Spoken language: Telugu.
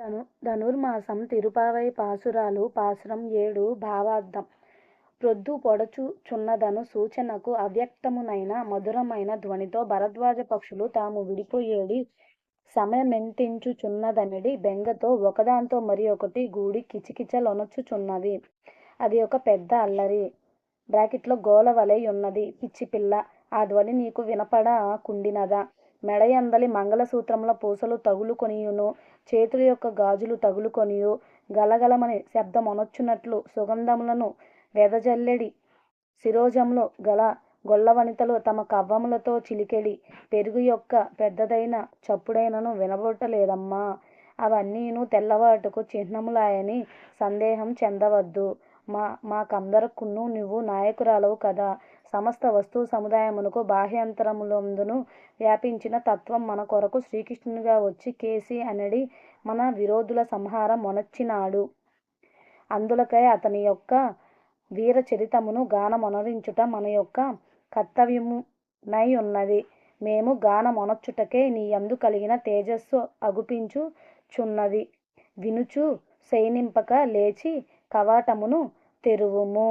ధను ధనుర్మాసం తిరుపావై పాసురాలు పాసురం ఏడు భావార్థం. ప్రొద్దు పొడచు చున్నదను సూచనకు అవ్యక్తమునైన మధురమైన ధ్వనితో భరద్వాజ పక్షులు తాము విడిపోయేడి సమయమెంతించుచున్నదనిడి బెంగతో ఒకదాంతో మరి ఒకటి గూడి కిచకిచలొనచుచున్నవి అది ఒక పెద్ద అల్లరి. బ్రాకెట్లో గోల వలె ఉన్నది. పిచ్చి పిల్ల ఆ ధ్వని నీకు వినపడ కుండినదా? మెడయందలి మంగళసూత్రముల పూసలు తగులుకొనియును చేతుల యొక్క గాజులు తగులుకొనియు గలగలమని శబ్దమొనొచ్చునట్లు సుగంధములను వెదజల్లెడి. శిరోజములు గల గొల్లవనితలు తమ కవ్వములతో చిలికెడి. పెరుగు యొక్క పెద్దదైన చప్పుడైనను వినబడటలేదమ్మా అవన్నీను తెల్లవాటుకు చిహ్నములాయని సందేహం చెందవద్దు. మా మాకందరకును నువ్వు నాయకురాలవు కదా. సమస్త వస్తు సముదాయమునకు బాహ్యంతరములందును వ్యాపించిన తత్వం మన కొరకు శ్రీకృష్ణునిగా వచ్చి కేసి అనడి మన విరోధుల సంహారం మొనచ్చినాడు. అందులకై అతని యొక్క వీరచరితమును గానమొనరించుట మన యొక్క కర్తవ్యమునై ఉన్నది. మేము గానమొనర్చుటకే నీయందు కలిగిన తేజస్సు అగుపించుచున్నది. వినుచు సైనింపక లేచి కవాటమును తెరువుము